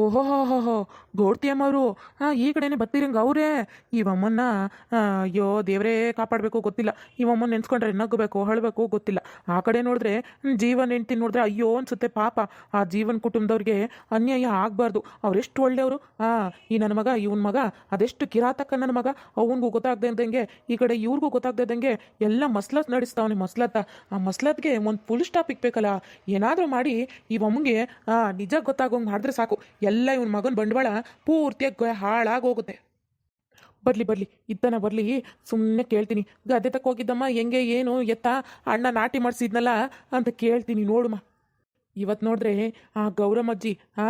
ಓಹೋ ಹೋ ಹೋ ಹೋ ಈ ಕಡೆನೇ ಬತ್ತಿರಂಗ ಅವರೇ. ಇವಮ್ಮನ್ನ ಆ, ಅಯ್ಯೋ ದೇವರೇ ಕಾಪಾಡಬೇಕು ಗೊತ್ತಿಲ್ಲ. ಇವಮ್ಮನ ನೆನ್ಸ್ಕೊಂಡ್ರೆ ನಗಬೇಕು ಹಳಬೇಕು ಗೊತ್ತಿಲ್ಲ. ಆ ಕಡೆ ನೋಡಿದ್ರೆ ಜೀವನ ಹೆಂಡ್ತಿ ನೋಡಿದ್ರೆ ಅಯ್ಯೋ ಅನ್ಸುತ್ತೆ ಪಾಪ. ಆ ಜೀವನ್ ಕುಟುಂಬದವ್ರಿಗೆ ಅನ್ಯಾಯ ಆಗಬಾರ್ದು. ಅವರೆಷ್ಟು ಒಳ್ಳೆಯವರು. ಹಾಂ ಈ ನನ್ನ ಮಗ ಇವನ್ ಮಗ ಅದೆಷ್ಟು ಕಿರಾತಕ ನನ್ನ ಮಗ. ಅವನಿಗೂ ಗೊತ್ತಾಗ್ದೇ ಈ ಕಡೆ ಇವ್ರಿಗೂ ಗೊತ್ತಾಗ್ದೇ ಇದ್ದಂಗೆ ಎಲ್ಲ ಮಸ್ಲತ್ ನಡೆಸ್ತಾವನೆ ಮಸ್ಲತ್ತ. ಆ ಮಸ್ಲತ್ಗೆ ಒಂದು ಫುಲ್ ಸ್ಟಾಪ್ ಇಕ್ಬೇಕಲ್ಲ. ಏನಾದರೂ ಮಾಡಿ ಇವಮ್ಮಗೆ ನಿಜ ಗೊತ್ತಾಗೋಂಗೆ ಮಾಡಿದ್ರೆ ಸಾಕು. ಎಲ್ಲ ಇವನ ಮಗನ ಬಂಡವಾಳ ಪೂರ್ತಿಯಾಗಿ ಹಾಳಾಗಿ ಹೋಗುತ್ತೆ ಬರಲಿ ಬರಲಿ, ಇದ್ದಾನ ಬರಲಿ ಸುಮ್ಮನೆ ಕೇಳ್ತೀನಿ. ಗದ್ದೆ ತಕ್ಕ ಹೋಗಿದ್ದಮ್ಮ, ಹೆಂಗೆ, ಏನು, ಎತ್ತ, ಅಣ್ಣ ನಾಟಿ ಮಾಡಿಸಿದ್ನಲ್ಲ ಅಂತ ಕೇಳ್ತೀನಿ ನೋಡುಮ ಇವತ್ತು ನೋಡಿದ್ರೆ, ಆ ಗೌರಮ್ಮಜ್ಜಿ ಆ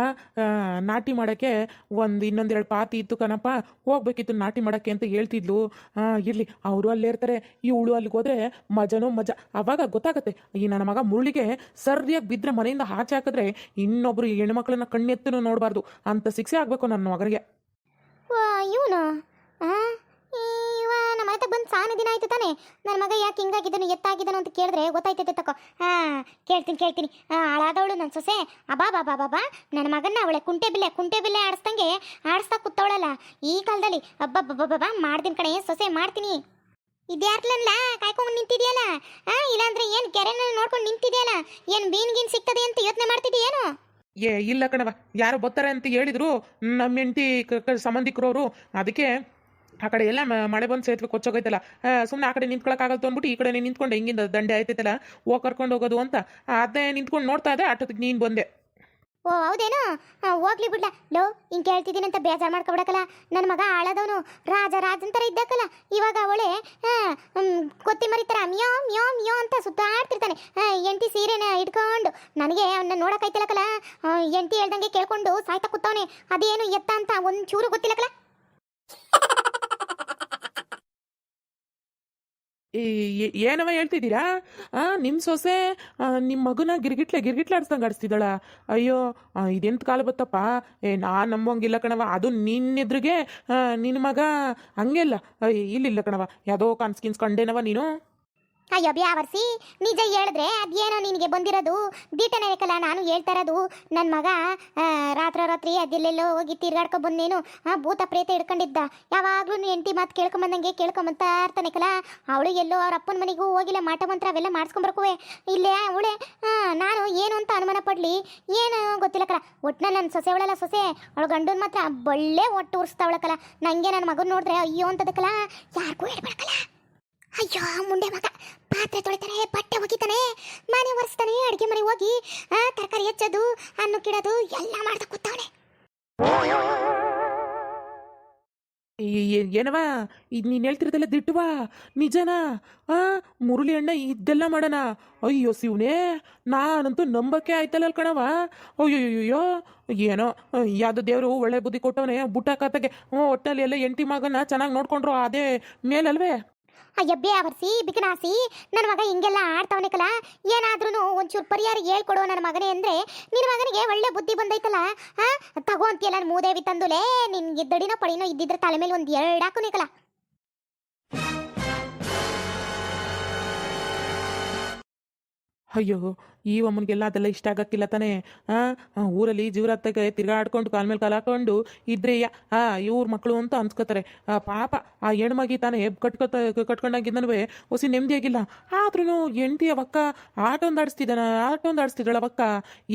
ನಾಟಿ ಮಾಡೋಕ್ಕೆ ಒಂದು ಇನ್ನೊಂದೆರಡು ಪಾತಿ ಇತ್ತು ಕಣಪ್ಪ. ಹೋಗ್ಬೇಕಿತ್ತು ನಾಟಿ ಮಾಡೋಕ್ಕೆ ಅಂತ ಹೇಳ್ತಿದ್ಲು. ಇರಲಿ, ಅವರು ಅಲ್ಲೇ ಇರ್ತಾರೆ. ಇವಳು ಅಲ್ಲಿಗೆ ಹೋದ್ರೆ ಮಜನೋ ಮಜಾ. ಅವಾಗ ಗೊತ್ತಾಗತ್ತೆ, ಈ ನನ್ನ ಮಗ ಮುರುಳಿಗೆ ಸರಿಯಾಗಿ ಬಿದ್ದರೆ ಮನೆಯಿಂದ ಆಚೆ ಹಾಕಿದ್ರೆ ಇನ್ನೊಬ್ರು ಹೆಣ್ಮಕ್ಳನ್ನ ಕಣ್ಣೆತ್ತೂ ನೋಡಬಾರ್ದು. ಅಂತ ಶಿಕ್ಷೆ ಆಗಬೇಕು ನನ್ನ ಮಗನಿಗೆ. ವಾ ಇವನು ಇವ ನಮ್ಮ ಮನೆ ಬಂದು ಸಾನ ದಿನ ಆಯ್ತು ತಾನೆ? ನನ್ನ ಮಗ ಯಾಕೆ ಹಿಂಗಾಗಿದ್ದನು, ಎತ್ತಾಗಿದ್ದನು ಅಂತ ಕೇಳಿದ್ರೆ ಗೊತ್ತಾಯ್ತೈತೆ ತಕೋ. ಹಾ, ಕೇಳ್ತೀನಿ ಕೇಳ್ತೀನಿ. ಹಾಳಾದವಳು ನನ್ನ ಸೊಸೆ. ಅಬಾ, ಬಾ ಬಾ ಬಾ ಬಾ. ನನ್ನ ಮಗನ್ನ ಅವಳೆ ಕುಂಟೆ ಬಿಲ್ಲೆ ಕುಂಟೆ ಬಿಲ್ಲೆ ಆಡಿಸ್ದಂಗೆ ಆಡಿಸ್ತಾ ಕೂತವಳಲ್ಲ. ಈ ಕಾಲದಲ್ಲಿ ಅಬ್ಬಬ್ಬಬ್ಬಬ್ಬ ಮಾಡ್ತೀನಿ ಕಣೆ, ಸೊಸೆ ಮಾಡ್ತೀನಿ. ಇದ್ಯಾರ್ಲಲ್ಲ ಕಾಯ್ಕೊಂಡು ನಿಂತಿದ್ಯಲ್ಲ? ಆ, ಇಲ್ಲಾಂದ್ರೆ ಏನ್ ಕೆರೆನ ನೋಡ್ಕೊಂಡು ನಿಂತಿದ್ಯಲ್ಲ? ಏನ್ ಬೀನ್ ಗೀನ್ ಸಿಗ್ತದೆ ಅಂತ ಯೋಚನೆ ಮಾಡ್ತಿದ್ದೀಯೇನು? ಏ, ಇಲ್ಲ ಕಣವ ಯಾರು ಬರ್ತಾರೆ ಅಂತ ಹೇಳಿದ್ರು. ನಮ್ಮ ಹೆಂಡತಿ ಸಂಬಂಧಿಕರವರು. ಅದಕ್ಕೆ ಆ ಕಡೆ ಎಲ್ಲ ಮಳೆ ಬಂದು ಸೇತುವೆ ಕೊಚ್ಚೋಗೈತಲ್ಲ. ಸುಮ್ಮನೆ ಆ ಕಡೆ ನಿಂತ್ಕೊಳ್ಳೋಕ್ಕಾಗಲ್ತು ಅಂದ್ಬಿಟ್ಟು ಈ ಕಡೆ ನಿಂತ್ಕೊಂಡು. ಹೆಂಗಿಂದ ದಂಡೆ ಆಯ್ತೈತಲ್ಲ, ಹೋಗಿ ಕರ್ಕೊಂಡು ಹೋಗೋದು ಅಂತ. ಅದೇ ನಿಂತ್ಕೊಂಡು ನೋಡ್ತಾ ಇದ್ದೆ ಅಷ್ಟೊತ್ತಿಗೆ ನೀನು ಬಂದೆ. ಓ, ಹೌದೇನು? ಹೋಗ್ಲಿ ಬಿಡ್ಲ. ಲೋ, ಹಿಂಗೆ ಅಂತ ಬೇಜಾರು ಮಾಡ್ಕೊಬಿಡಕಲ್ಲ ನನ್ನ ಮಗ ಆಳದವನು. ರಾಜ ರಾಜನ್ ಥರ ಇದ್ದಕ್ಕಲ್ಲ ಇವಾಗ ಅವಳೆ ಕೊತ್ತಿಮರಿ ಥರ ಮಿಯೋ ಮಿಯೋ ಮಿಯೋ ಅಂತ ಸುತ್ತಾಡ್ತಿರ್ತಾನೆ ಎಂಟಿ ಸೀರೆನ ಇಟ್ಕೊಂಡು ನನಗೆ ಅವನ್ನ ನೋಡಕ್ಕೈತಿಲ್ಲಕಲ್ಲ ಎಂಟಿ ಹೇಳ್ದಂಗೆ ಕೇಳ್ಕೊಂಡು ಸಾಯ್ತಾ ಕೂತವನೆ ಅದೇನು ಎತ್ತ ಅಂತ ಒಂದು ಚೂರು ಗೊತ್ತಿಲ್ಲಕಲ್ಲ ಈ ಏ- ಏನವ ಹೇಳ್ತಿದ್ದೀರಾ? ಆ ನಿಮ್ಮ ಸೊಸೆ ನಿಮ್ಮ ಮಗನ ಗಿರ್ಗಿಟ್ಲೆ ಗಿರ್ಗಿಟ್ಲೆ ಆಡಿಸ್ದಂಗೆ ಆಡಿಸ್ತಿದ್ದಾಳ. ಅಯ್ಯೋ ಇದೆಂತ ಕಾಲ ಬತ್ತಪ್ಪ ಏ ನಾ ನಂಬೋಂಗಿಲ್ಲ ಕಣವ ಅದು ನಿನ್ನೆದ್ರಿಗೆ ನಿನ್ನ ಮಗ ಹಂಗೆಲ್ಲ ಇಲ್ಲ ಕಣವ ಯಾವುದೋ ಕನ್ಸ್ಕಿನ್ಸ್ ಕಂಡೇನವ ನೀನು? ಅಯ್ಯೋ ಬ್ಯಾವರ್ಸಿ ನಿಜ ಹೇಳಿದ್ರೆ ಅದೇನೋ ನಿನಗೆ ಬಂದಿರೋದು? ದೀಟನೇ ಬೇಕಲ್ಲ ನಾನು ಹೇಳ್ತಾ ಇರೋದು. ನನ್ನ ಮಗ ರಾತ್ರಿ ರಾತ್ರಿ ಅದೆಲ್ಲೆಲ್ಲೋ ಹೋಗಿ ತಿರ್ಗಾಡ್ಕೊ ಬಂದೇನು ಆ, ಭೂತ ಪ್ರೇತ ಹಿಡ್ಕೊಂಡಿದ್ದ. ಯಾವಾಗಲೂ ಹೆಂಡತಿ ಮಾತು ಕೇಳ್ಕೊಂಬಂದಂಗೆ ಕೇಳ್ಕೊಂಬಂತ ಇರ್ತಾನೆ ಕಲ. ಅವಳು ಎಲ್ಲೋ ಅವ್ರ ಅಪ್ಪನ ಮನೆಗೂ ಹೋಗಿಲ್ಲ, ಮಾಟ ಮಂತ್ರ ಅವೆಲ್ಲ ಮಾಡಿಸ್ಕೊಂಬರ್ಕುವೆ. ಇಲ್ಲೇ, ಅವಳೆ ನಾನು ಏನು ಅಂತ ಅನುಮಾನ ಪಡ್ಲಿ? ಏನು ಗೊತ್ತಿಲ್ಲ ಕಲ. ಒಟ್ಟಿನ ನನ್ನ ಸೊಸೆ ಅವಳಲ್ಲ ಸೊಸೆ. ಅವಳು ಗಂಡನ ಮಾತ್ರ ಬಳ್ಳೆ ಒಟ್ಟು ಉರ್ಸ್ತಾವಳಕಲ್ಲ ನನಗೆ ನನ್ನ ಮಗನ ನೋಡಿದ್ರೆ ಅಯ್ಯೋ ಅಂತದಕ್ಕಲ್ಲ ಯಾರಿಗೂ ಹೇಳ್ಬೇಕಲ್ಲ ಅಯ್ಯೋ ಮುಂಡೆ ಮಗ ಪಾತ್ರೆ ತೊಳಿತಾನೆ, ಬಟ್ಟೆ ಒಗಿತಾನೆ, ಮನೆ ಒರೆಸ್ತಾನೆ, ಅಡುಗೆ ಮನೆ ಹೋಗಿ ತರಕಾರಿ ಹೆಚ್ಚೋದು ಹಣ್ಣು ಕಿಡೋದು, ಎಲ್ಲ ಮಾಡ್ತಾ ಕೂತಾವನೆ ಏನವ ಇದು ನೀನು ಹೇಳ್ತಿರೋದೆಲ್ಲ ದಿಟ್ಟವಾ ನಿಜನಾ? ಆ, ಮುರುಳಿ ಅಣ್ಣ ಇದೆಲ್ಲ ಮಾಡೋಣ. ಅಯ್ಯೋ, ಶಿವನೇ, ನಾನಂತೂ ನಂಬಕ್ಕೆ ಆಯ್ತಲ್ಲ ಕಣವ ಅಯ್ಯೋಯ್ಯೋ ಏನೋ, ಯಾವುದೋ ದೇವರು ಒಳ್ಳೆ ಬುದ್ಧಿ ಕೊಟ್ಟವನೇ ಬುಟ್ಟಾಕತ್ತಗೆ ಹ್ಞೂ ಒಟ್ಟಲ್ಲಿ ಎಲ್ಲ ಎಂಟಿ ಮಗನ ಚೆನ್ನಾಗಿ ನೋಡ್ಕೊಂಡ್ರು ಅದೇ ಮೇಲಲ್ವೇ? ಅಯ್ಯಬ್ಬೆ ಅವರ್ಸಿ ಬಿಕನಾಸಿ ನನ್ನ ಮಗ ಹಿಂಗೆಲ್ಲ ಆಡ್ತಾವನೆ ಕಲ. ಏನಾದ್ರೂ ಒಂಚೂರು ಪರಿಹಾರ ಹೇಳ್ಕೊಡೋ ನನ್ನ ಮಗನೇ ಅಂದ್ರೆ ನಿನ್ನ ಮಗನಿಗೆ ಒಳ್ಳೆ ಬುದ್ಧಿ ಬಂದೈತಲ್ಲ ಹಾ ತಗೋ ಅಂತೀಯಲ್ಲ ಮೂದೇವಿ ತಂದುಲೇ, ನಿನ್ಗೆ ದಡಿನೋ ಪಡಿನೋ ಇದ್ದಿದ್ರೆ ತಲೆ ಮೇಲೆ ಒಂದು ಎರಡು ಹಾಕುನೆ ಅಯ್ಯೋ ಈ ಅಮ್ಮನಿಗೆಲ್ಲ ಅದೆಲ್ಲ ಇಷ್ಟ ಆಗಕ್ಕಿಲ್ಲ ತಾನೇ? ಆ ಊರಲ್ಲಿ ಜೀವರಾತ್ಗೆ ತಿರ್ಗಾಡ್ಕೊಂಡು ಕಾಲ ಮೇಲೆ ಕಾಲು ಹಾಕೊಂಡು ಇದ್ರೆ ಆ ಇವ್ರ ಮಕ್ಕಳು ಅಂತ ಅನ್ಸ್ಕೋತಾರೆ. ಆ, ಪಾಪ ಆ ಹೆಣ್ಮಗಿ ತಾನೇ ಕಟ್ಕೊತ ಕಟ್ಕೊಂಡಾಗಿದ್ದನವೇ ಹೊಸಿ ನೆಮ್ಮದಿಯಾಗಿಲ್ಲ. ಆದ್ರೂ ಹೆಂಡತಿಯ ಅವಕ್ಕ ಆಟ ಒಂದು ಆಡಿಸ್ತಿದ್ದಾನ ಆಟ ಒಂದು ಆಡಿಸ್ತಿದ್ದಾಳ ಅವಕ್ಕ.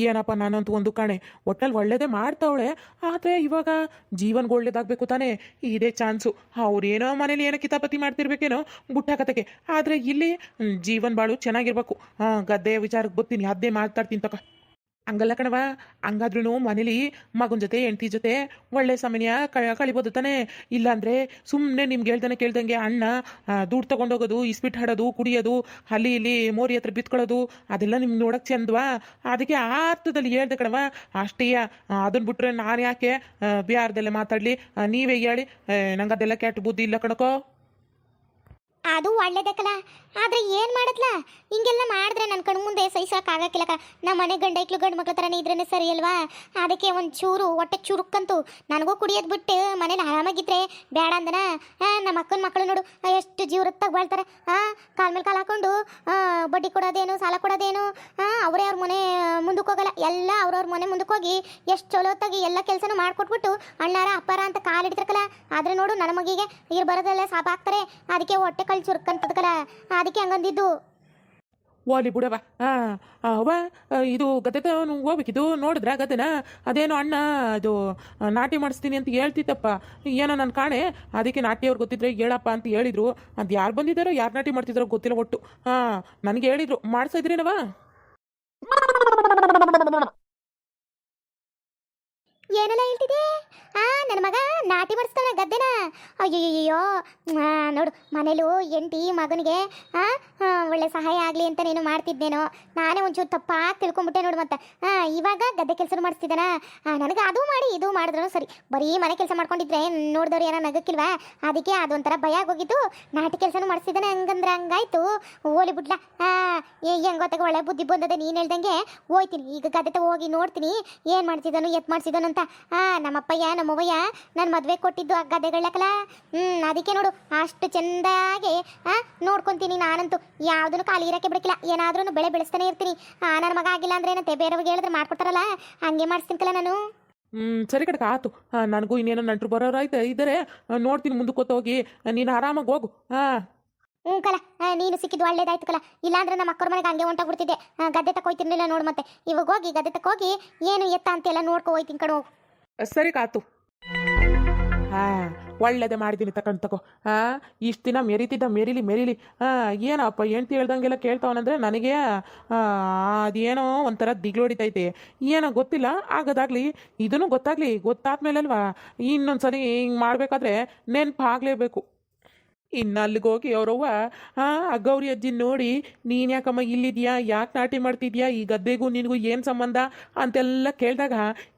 ಏನಪ್ಪ ನಾನಂತೂ ಒಂದು ಕಾಣೆ ಒಟ್ಟಲ್ಲಿ ಒಳ್ಳೇದೇ ಮಾಡ್ತಾವಳೆ. ಆದರೆ ಇವಾಗ ಜೀವನ್ಗೆ ಒಳ್ಳೇದಾಗಬೇಕು ತಾನೇ? ಇದೇ ಚಾನ್ಸು. ಅವ್ರೇನೋ ಮನೇಲಿ ಏನೋ ಕಿತಾಪತಿ ಮಾಡ್ತಿರ್ಬೇಕೇನೋ ಬುಟ್ಟಾಕತಕ್ಕೆ ಆದರೆ ಇಲ್ಲಿ ಜೀವನ್ ಬಾಳು ಚೆನ್ನಾಗಿರ್ಬೇಕು. ಹಾಂ ಗದ್ದೆ ವಿಚಾರಕ್ಕೆ ಬರ್ತೀನಿ, ಅದೇ ಮಾತಾಡ್ತೀನಿ ತಕ. ಹಂಗಲ್ಲ ಕಣವ ಹಂಗಾದ್ರೂ ಮನೇಲಿ ಮಗನ ಜೊತೆ, ಹೆಂಡತಿ ಜೊತೆ ಒಳ್ಳೆ ಸಮಯ ಕಳಿಬೋದು ತಾನೇ. ಇಲ್ಲಾಂದ್ರೆ ಸುಮ್ಮನೆ ನಿಮ್ಗೆ ಹೇಳ್ದಾನೆ ಕೇಳ್ದಂಗೆ ಅಣ್ಣ ದುಡ್ಡು ತೊಗೊಂಡೋಗೋದು ಇಸ್ಪಿಟ್ ಹಾಡೋದು, ಕುಡಿಯೋದು, ಅಲ್ಲಿ ಇಲ್ಲಿ ಮೋರಿ ಹತ್ರ ಬಿತ್ಕೊಳ್ಳೋದು, ಅದೆಲ್ಲ ನಿಮ್ಗೆ ನೋಡೋಕೆ ಚಂದವಾ? ಅದಕ್ಕೆ ಆ ಅರ್ಥದಲ್ಲಿ ಹೇಳ್ದೆ ಕಣವ ಅಷ್ಟೇಯ ಅದನ್ನ ಬಿಟ್ರೆ ನಾನು ಯಾಕೆ ಬಿಹಾರದಲ್ಲೇ ಮಾತಾಡಲಿ? ನೀವೇ ಹೇಳಿ ನಂಗೆ ಅದೆಲ್ಲ ಕೆಟ್ಟ ಬುದ್ಧಿ ಇಲ್ಲ ಕಣಕೋ. ಅದು ಒಳ್ಳೇದಕ್ಕಲ್ಲ ಆದರೆ ಏನು ಮಾಡತ್ಲ? ಹಿಂಗೆಲ್ಲ ಮಾಡಿದ್ರೆ ನನ್ನ ಕಣ್ಣು ಮುಂದೆ ಸಹಿಸೋಕ್ಕಾಗಕ್ಕಿಲ್ಲಕ್ಕ ನಮ್ಮ ಮನೆ ಗಂಡ ಐಕ್ಳು ಗಂಡು ಮಕ್ಳ ಥರನೇ ಇದ್ರೇ ಸರಿ ಅಲ್ವಾ? ಅದಕ್ಕೆ ಒಂದು ಚೂರು, ಹೊಟ್ಟೆ ಚುರುಕ್ಕಂತು ನನಗೂ ಕುಡಿಯೋದು ಬಿಟ್ಟು ಮನೇಲಿ ಆರಾಮಾಗಿದ್ರೆ ಬೇಡ ಅಂದನ? ನಮ್ಮ ಅಕ್ಕನ ಮಕ್ಕಳು ನೋಡು ಎಷ್ಟು ಜೀವರತ್ತಾಗಿ ಬಾಳ್ತಾರೆ. ಆ, ಕಾಲ್ ಮೇಲೆ ಕಾಲು ಹಾಕೊಂಡು ಬಡ್ಡಿ ಕೊಡೋದೇನು, ಸಾಲ ಕೊಡೋದೇನು ಅವರೇ ಅವ್ರ ಮನೆ ಮುಂದಕ್ಕೆ ಹೋಗಲ್ಲ. ಎಲ್ಲ ಅವ್ರವ್ರ ಮನೆ ಮುಂದಕ್ಕೆ ಹೋಗಿ ಎಷ್ಟು ಚಲೋತ್ತಾಗಿ ಎಲ್ಲ ಕೆಲಸನೂ ಮಾಡಿಕೊಟ್ಬಿಟ್ಟು ಅಣ್ಣಾರ, ಅಪ್ಪಾರ ಅಂತ ಕಾಲಿಡ್ತಿರ್ಕಲ್ಲ ಆದರೆ ನೋಡು, ನನ್ನ ಮಗಿಗೆ ನೀರು ಬರೋದೆಲ್ಲ ಸಾಪ ಹಾಕ್ತಾರೆ. ಅದಕ್ಕೆ ಹೊಟ್ಟೆ ಕಳ್ ಚುರುಕ್ಕಂತದಕಲ್ಲ ಅದಕ್ಕೆ ಹಂಗಂದಿದ್ದು. ಓಲಿ ಬಿಡವ. ಅವ ಇದು ಗದ್ದೆ ತವನು ಹೋಗ್ಬೇಕಿದು. ನೋಡಿದ್ರ ಗದ್ದೆನ? ಅದೇನೋ ಅಣ್ಣ ಅದು ನಾಟಿ ಮಾಡಿಸ್ತೀನಿ ಅಂತ ಹೇಳ್ತಿತ್ತಪ್ಪ ಏನೋ ನನ್ನ ಕಾಣೆ. ಅದಕ್ಕೆ ನಾಟಿಯವ್ರು ಗೊತ್ತಿದ್ರೆ ಹೇಳಪ್ಪ ಅಂತ ಹೇಳಿದ್ರು. ಅದು ಯಾರು ಬಂದಿದ್ದಾರೋ ಯಾರು ನಾಟಿ ಮಾಡ್ತಿದ್ದಾರೋ ಗೊತ್ತಿಲ್ಲ ಒಟ್ಟು. ಹಾಂ ನನಗೆ ಹೇಳಿದ್ರು. ಮಾಡಿಸಿದ್ರೇನವ ಏನೆಲ್ಲ ಹೇಳ್ತಿದೆ ಆ ನನ್ನ ಮಗ ನಾಟಿ ಮಾಡಿಸ್ತಾನೆ ಗದ್ದೆನ. ಅಯ್ಯಯ್ಯೋ ನೋಡು, ಮನೇಲೂ ಎಂಟಿ ಮಗನಿಗೆ ಒಳ್ಳೆ ಸಹಾಯ ಆಗಲಿ ಅಂತ ನೀನು ಮಾಡ್ತಿದ್ದೇನೋ. ನಾನೇ ಒಂಚೂರು ತಪ್ಪಾಗಿ ತಿಳ್ಕೊಂಬಿಟ್ಟೆ ನೋಡು ಮತ್ತೆ. ಇವಾಗ ಗದ್ದೆ ಕೆಲಸ ಮಾಡಿಸ್ತಿದ್ದಾನ? ನನಗೆ ಅದು ಮಾಡಿ, ಇದು ಮಾಡಿದ್ರು ಸರಿ. ಬರೀ ಮನೆ ಕೆಲಸ ಮಾಡ್ಕೊಂಡಿದ್ರೆ ನೋಡಿದವ್ರು ಏನೋ ನಗಕ್ಕಿಲ್ವಾ? ಅದಕ್ಕೆ ಅದೊಂಥರ ಭಯ ಆಗೋಗಿದ್ದು ನಾಟಿ ಕೆಲಸನೂ ಮಾಡಿಸ್ತಿದ್ದಾನೆ ಹಂಗಂದ್ರೆ ಹಂಗಾಯ್ತು. ಓಲಿ ಬಿಡ್ಲ ಏ, ಹೆಂಗ್ ಗೊತ್ತಾಗ ಒಳ್ಳೆ ಬುದ್ಧಿ ಬಂದದೆ, ನೀನು ಹೇಳ್ದಂಗೆ ಹೋಯ್ತೀನಿ. ಈಗ ಗದ್ದೆ ತಗೋ ಹೋಗಿ ನೋಡ್ತೀನಿ. ಏನು ಮಾಡ್ತಿದ್ದಾನು ಎತ್ ಮಾಡ್ಸಿದ್ದಾನು ಅಂತ. ನಮ್ಮಪ್ಪಯ್ಯ, ನಮ್ಮವ್ವಯ್ಯ ನನ್ನ ಮದುವೆ ಕೊಟ್ಟಿದ್ದು ಆ ಗದ್ದೆಗಳಕ್ಕಲ್ಲ ಹ್ಞೂ ಅದಕ್ಕೆ ನೋಡು ಅಷ್ಟು ಚೆಂದಾಗಿ ಆ ನೋಡ್ಕೊಂತೀನಿ ನಾನಂತೂ. ಯಾವುದನ್ನು ಖಾಲಿ ಇರೋಕ್ಕೆ ಬಿಡಕ್ಕಿಲ್ಲ. ಏನಾದ್ರೂ ಬೆಳೆ ಬೆಳೆಸ್ತಾನೆ ಇರ್ತೀನಿ. ನನ್ನ ಮಗ ಆಗಿಲ್ಲ ಅಂದ್ರೆ ಏನಂತೆ? ಬೇರೆಯವ್ರಿಗೆ ಹೇಳಿದ್ರೆ ಮಾಡ್ಕೊಡ್ತಾರಲ್ಲ? ಹಂಗೆ ಮಾಡಿಸ್ತೀನಲ್ಲ ನಾನು. ಹ್ಮ್ ಸರಿ ಕಡೆ ಆತು. ನನಗೂ ಇನ್ನೇನೋ ನಂಟ್ರು ಬರೋರು ಆಯ್ತು ಇದ್ದಾರೆ ನೋಡ್ತೀನಿ ಮುಂದಕ್ಕೆ ಹೋಗಿ. ನೀನು ಆರಾಮಾಗಿ ಹೋಗು. ಹಾ ಹ್ಞೂ ಕಲ. ನೀನು ಸಿಕ್ಕಿದ್ದು ಒಳ್ಳೇದಾಯ್ತು ಕಲ. ಇಲ್ಲಾಂದ್ರೆ ನಮ್ಮ ಅಕ್ಕರ ಮನೆಗೆ ಹಂಗೆ ಹೊಂಟೋಗ್ಬಿಡ್ತಿದ್ದೆ. ಬಿಡ್ತಿದ್ದೆ ಗದ್ದೆ ತಕೋಯ್ತಿರ್ಲಿಲ್ಲ ನೋಡು ಮತ್ತೆ. ಇವಾಗ ಹೋಗಿ ಗದ್ದೆ ತಕೋಗಿ ಏನು ಎತ್ತ ಅಂತೆಲ್ಲ ನೋಡ್ಕೊ ಹೋಯ್ತೀನಿ ಹೋಗು ಸರಿ ಕಾತು ಒಳ್ಳೇದೇ ಮಾಡಿದ್ದೀನಿ ತಗೊಂಡು ತಗೋ ಹಾಂ ಇಷ್ಟು ದಿನ ಮೆರಿತಿದ್ದ, ಮೆರಿಲಿ ಮೆರಿಲಿ. ಹಾಂ ಏನಪ್ಪ, ಹೆಂಡ್ತಿ ಹೇಳ್ದಂಗೆಲ್ಲ ಕೇಳ್ತಾವನಂದ್ರೆ ನನಗೆ ಅದೇನೋ ಒಂಥರ ದಿಗ್ಲು ಹೊಡಿತೈತೆ. ಏನೋ ಗೊತ್ತಿಲ್ಲ, ಆಗೋದಾಗ್ಲಿ, ಇದನ್ನು ಗೊತ್ತಾಗ್ಲಿ ಗೊತ್ತಾದ್ಮೇಲೆ ಅಲ್ವಾ ಇನ್ನೊಂದು ಸರಿ ಹಿಂಗೆ ಮಾಡಬೇಕಾದ್ರೆ ನೆನಪಾಗಲೇಬೇಕು. ಇನ್ನು ಅಲ್ಲಿಗೆ ಹೋಗಿ ಅವರವ್ವ ಹಾಂ ಆ ಗೌರಿ ಅಜ್ಜಿ ನೋಡಿ, ನೀನು ಯಾಕಮ್ಮ ಇಲ್ಲಿದ್ಯಾ? ಯಾಕೆ ನಾಟಿ ಮಾಡ್ತಿದ್ಯಾ? ಈ ಗದ್ದೆಗೂ ನಿನಗೂ ಏನು ಸಂಬಂಧ? ಅಂತೆಲ್ಲ ಕೇಳಿದಾಗ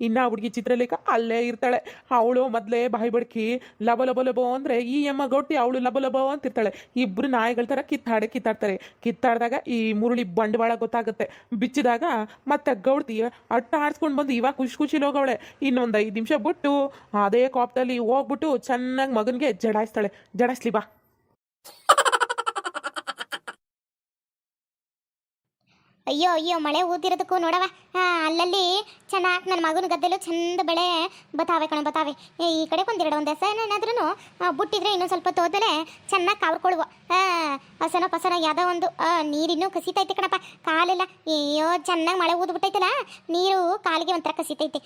ಇನ್ನು ಆ ಹುಡುಗಿ ಚಿತ್ರಲೇಖ ಅಲ್ಲೇ ಇರ್ತಾಳೆ. ಅವಳು ಮೊದಲೇ ಬಾಯಿ ಬಡ್ಕಿ ಲಬ ಲಬ ಲಬೋ ಅಂದರೆ, ಈ ಅಮ್ಮ ಗೌಟಿ ಅವಳು ಲಬ ಲಬೋ ಅಂತಿರ್ತಾಳೆ ಇಬ್ಬರು ನಾಯಿಗಳ ಥರ ಕಿತ್ತಾಡೆ ಕಿತ್ತಾಡ್ತಾರೆ. ಕಿತ್ತಾಡಿದಾಗ ಈ ಮುರುಳಿ ಬಂಡವಾಳ ಗೊತ್ತಾಗುತ್ತೆ. ಬಿಚ್ಚಿದಾಗ ಮತ್ತೆ ಗೌಡ್ತಿ ಅಟ್ಟ ಆಡ್ಸ್ಕೊಂಡು ಬಂದು ಇವಾಗ ಖುಷಿ ಖುಷಿಲಿ ಹೋಗವಳೆ. ಇನ್ನೊಂದು ಐದು ನಿಮಿಷ ಬಿಟ್ಟು ಅದೇ ಕಾಪ್ದಲ್ಲಿ ಹೋಗ್ಬಿಟ್ಟು ಚೆನ್ನಾಗಿ ಮಗನಿಗೆ ಜಡಾಯಿಸ್ತಾಳೆ. ಜಡಾಯಿಸ್ಲಿ ಬಾ. ಅಯ್ಯೋ ಅಯ್ಯೋ, ಮಳೆ ಊದಿರೋದಕ್ಕೂ ನೋಡವ ಅಲ್ಲಲ್ಲಿ ಚೆನ್ನಾಗಿ ನನ್ನ ಮಗನ ಗದ್ದೆಲು ಚಂದ ಬೆಳೆ ಬತಾವೆ ಕಣ, ಬತಾವೆ. ಈ ಕಡೆ ಒಂದೆರಡು, ಒಂದು ಹೆಸರೇನಾದ್ರೂ ಬುಟ್ಟಿದ್ರೆ ಇನ್ನೊಂದು ಸ್ವಲ್ಪ ತೋದಲೆ ಚೆನ್ನಾಗಿ ಕಾವ್ಕೊಳ್ಳುವ ಹಸನ ಪಸನ ಯಾವುದೋ ಒಂದು ನೀರಿನ್ನು ಕಸಿತೈತೆ ಕಣಪ್ಪ. ಕಾಲೆಲ್ಲ, ಅಯ್ಯೋ, ಚೆನ್ನಾಗಿ ಮಳೆ ಊದ್ಬಿಟ್ಟೈತಲ್ಲ, ನೀರು ಕಾಲಿಗೆ ಒಂಥರ ಕಸಿತೈತೆ.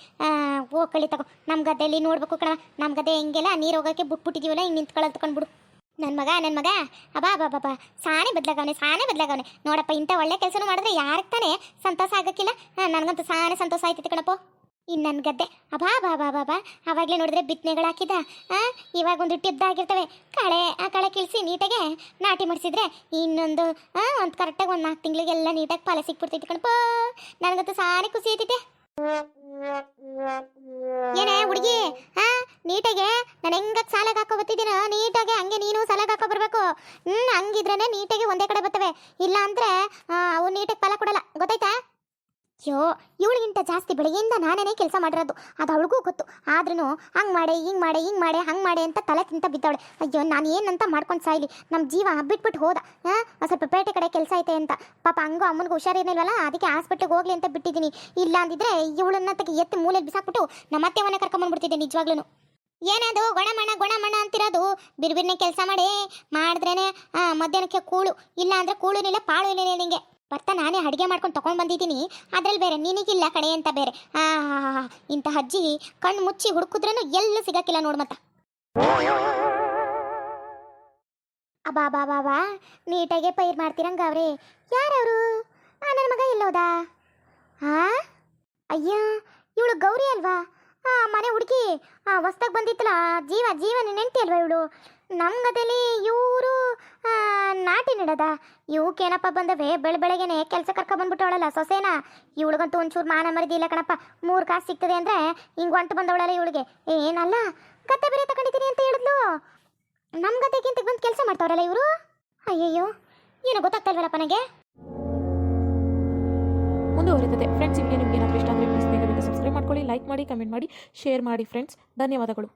ಓ ಕಳಿ ತಗೋ ನಮ್ಮ ಗದ್ದೆಯಲ್ಲಿ ನೋಡ್ಬೇಕು ಕಣ ನಮ್ಮ ಗದ್ದೆ ಹೆಂಗೆಲ್ಲ ನೀರು ಹೋಗೋಕ್ಕೆ ಬುಟ್ಬಿಟ್ಟಿದೀವಲ್ಲ, ಹಿಂಗೆ ನಿಂತ್ಕೊಳ್ಳೋದು ತಗೊಂಡ್ಬಿಡು ನನ್ನ ಮಗ ನನ್ನ ಮಗ. ಅಬಾ ಅಬಾ ಬಾಬಾ ಸಾನೆ ಬದಲಾಗವನೆ ಸಾನೆ ಬದಲಾಗವನೆ. ನೋಡಪ್ಪ, ಇಂಥ ಒಳ್ಳೆ ಕೆಲಸನೂ ಮಾಡಿದ್ರೆ ಯಾರಿಗೆ ತಾನೇ ಸಂತೋಷ ಆಗೋಕ್ಕಿಲ್ಲ? ನನಗಂತೂ ಸಾನೆ ಸಂತೋಷ ಆಯ್ತೈತೆ ಕಣಪ್ಪ. ಇನ್ನು ನನ್ನ ಗದ್ದೆ. ಅಬಾ ಬಾ ಬಾ ಬಾ ಬಾ ಅವಾಗಲೇ ನೋಡಿದ್ರೆ ಬಿತ್ತನೆಗಳು ಹಾಕಿದ. ಇವಾಗ ಒಂದು ಇದ್ದಾಗಿರ್ತವೆ ಕಳೆ, ಆ ಕಳೆ ಕಿಳಿಸಿ ನೀಟಾಗೆ ನಾಟಿ ಮಾಡಿಸಿದ್ರೆ ಇನ್ನೊಂದು ಒಂದು ಕರೆಕ್ಟಾಗಿ ಒಂದು ನಾಲ್ಕು ತಿಂಗಳಿಗೆಲ್ಲ ನೀಟಾಗಿ ಫಲ ಸಿಕ್ಬಿಡ್ತೈತಿ ಕಣಪ್ಪ. ನನಗಂತೂ ಸಾನೆ ಖುಷಿ ಐತೈತೆ ಏನೇ ಹುಡುಗಿ? ಹಾ? ನೀಟಾಗೆ? ನಾನು ಹೆಂಗ ಸಾಲಾಗ ಹಾಕೋ ಬರ್ತಿದ್ದೀನ ನೀಟಾಗೆ ಹಂಗೆ ನೀನು ಸಾಲಾಗ ಹಾಕೋ ಬರ್ಬೇಕು. ಹ್ಮ್ ಹಂಗಿದ್ರೇನೆ ನೀಟಾಗಿ ಒಂದೇ ಕಡೆ ಬರ್ತವೆ. ಇಲ್ಲ ಅಂದ್ರೆ ಆ, ಅವು ನೀಟಾಗಿ ಫಲ ಕೊಡಲ್ಲ. ಗೊತ್ತಾಯ್ತಾ? ಅಯ್ಯೋ, ಇವಳಿಗಿಂತ ಜಾಸ್ತಿ ಬೆಳಗ್ಗೆಯಿಂದ ನಾನೇ ಕೆಲಸ ಮಾಡಿರೋದು. ಅದು ಅವಳಿಗೂ ಗೊತ್ತು. ಆದ್ರೂ ಹಂಗೆ ಮಾಡೆ, ಹಿಂಗೆ ಮಾಡೆ ಹಿಂಗೆ ಮಾಡೆ, ಹಂಗೆ ಮಾಡೆ ಅಂತ ತಲೆ ತಿಂತ ಬಿದ್ದವಳೆ. ಅಯ್ಯೋ, ನಾನು ಏನಂತ ಮಾಡ್ಕೊಂಡು ಸಾಯ್ಲಿ? ನಮ್ಮ ಜೀವ ಬಿಟ್ಬಿಟ್ಟು ಹೋದ. ಸ್ವಲ್ಪ ಪೇಟೆ ಕಡೆ ಕೆಲಸ ಐತೆ ಅಂತ. ಪಾಪ ಹಂಗೂ ಅಮ್ಮನಿಗೆ ಹುಷಾರಿರಲಿಲ್ವಲ್ಲ? ಅದಕ್ಕೆ ಹಾಸ್ಪಿಟ್ಲಿಗೆ ಹೋಗ್ಲಿ ಅಂತ ಬಿಟ್ಟಿದ್ದೀನಿ. ಇಲ್ಲ ಅಂದಿದ್ರೆ ಇವಳನ್ನ ತೆಗೆ ಎತ್ತಿ ಮೂಲೆಯಲ್ಲಿ ಬಿಸಾಕ್ಬಿಟ್ಟು ನಮ್ಮ ಅತ್ತೆ ಮನೆ ಕರ್ಕೊಂಬಂದ್ಬಿಡ್ತಿದ್ದೆ ನಿಜವಾಗ್ಲೂ ಏನದು ಗೊಣಮಣ ಗೊಣಮಣ ಅಂತಿರೋದು. ಬಿರ್ಬಿರ್ನೆ ಕೆಲಸ ಮಾಡಿ, ಮಾಡಿದ್ರೇನೆ ಮಧ್ಯಾಹ್ನಕ್ಕೆ ಕೂಳು. ಇಲ್ಲ ಕೂಳು ಕೂಳುನಿಲ್ಲ ಪಾಳು ಇಲ್ಲ ನಿನಗೆ ಬರ್ತಾ ನಾನೇ ಅಡುಗೆ ಮಾಡ್ಕೊಂಡು ತಗೊಂಡು ಬಂದಿದ್ದೀನಿ. ಅದ್ರಲ್ಲಿ ಬೇರೆ ನಿನಗಿಲ್ಲ ಕಡೆ ಅಂತ ಬೇರೆ. ಇಂಥ ಅಜ್ಜಿ ಕಣ್ಣು ಮುಚ್ಚಿ ಹುಡುಕಿದ್ರೂ ಎಲ್ಲೂ ಸಿಗಕ್ಕಿಲ್ಲ ನೋಡ್ಮತ್ತ. ಅಬಾ, ಬಾ ಬಾ ಬಾ. ನೀಟಾಗೆ ಪೈರ್ ಮಾಡ್ತೀರಂಗ ಅವ್ರೆ ಯಾರವರು ನನ್ನ ಮಗ ಎಲ್ಲೋದಾ? ಹಾ ಅಯ್ಯ, ಇವಳು ಗೌರಿ ಅಲ್ವಾ? ಮನೆ ಹುಡುಗಿ ಹೊಸ್ದಾಗಿ ಬಂದಿತ್ತಲ್ಲ, ಜೀವ, ಜೀವನ ನೆಂಟಿ ಅಲ್ವಾ ಇವಳು? ನಮ್ಮ ಇವರು ನಾಟಿ ನೆಡದ. ಇವಕ್ಕೇನಪ್ಪ ಬಂದವೆ? ಬೆಳ ಬೆಳಗ್ಗೆನೆ ಕೆಲಸ ಕರ್ಕೊ ಬಂದ್ಬಿಟ್ಟವಳಲ್ಲ ಸೊಸೇನ? ಇವಳಿಗಂತೂ ಒಂಚೂರು ಮಾನ ಮರದಿ ಇಲ್ಲ ಕಣಪ್ಪ. ಮೂರು ಕಾಸು ಸಿಗ್ತದೆ ಅಂದರೆ ಹಿಂಗೆ ಹೊಂಟು ಬಂದವಳಲ್ಲ ಇವಳಿಗೆ. ಏನಲ್ಲ? ಗದ್ದೆ ಬೇರೆ ತಗೊಂಡಿದ್ದೀನಿ ಅಂತ ಹೇಳಿದ್ಲು. ನಮ್ಮ ಗದ್ದೆಗಿಂತ ಬಂದು ಕೆಲಸ ಮಾಡ್ತಾವ್ರಲ್ಲ ಇವರು? ಅಯ್ಯಯ್ಯೋ, ಏನೋ ಗೊತ್ತಾಗ್ತಲ್ವಲ್ಲಪ್ಪ ನನಗೆ? ಮುಂದುವರಿತದೆ. ಫ್ರೆಂಡ್ಸ್ ನಿಮ್ಗೆ ನಿಮಗೆ ಏನಾದರೂ ಇಷ್ಟ ಮಾಡ್ಕೊಳ್ಳಿ ಲೈಕ್ ಮಾಡಿ ಕಮೆಂಟ್ ಮಾಡಿ ಶೇರ್ ಮಾಡಿ ಫ್ರೆಂಡ್ಸ್ ಧನ್ಯವಾದಗಳು.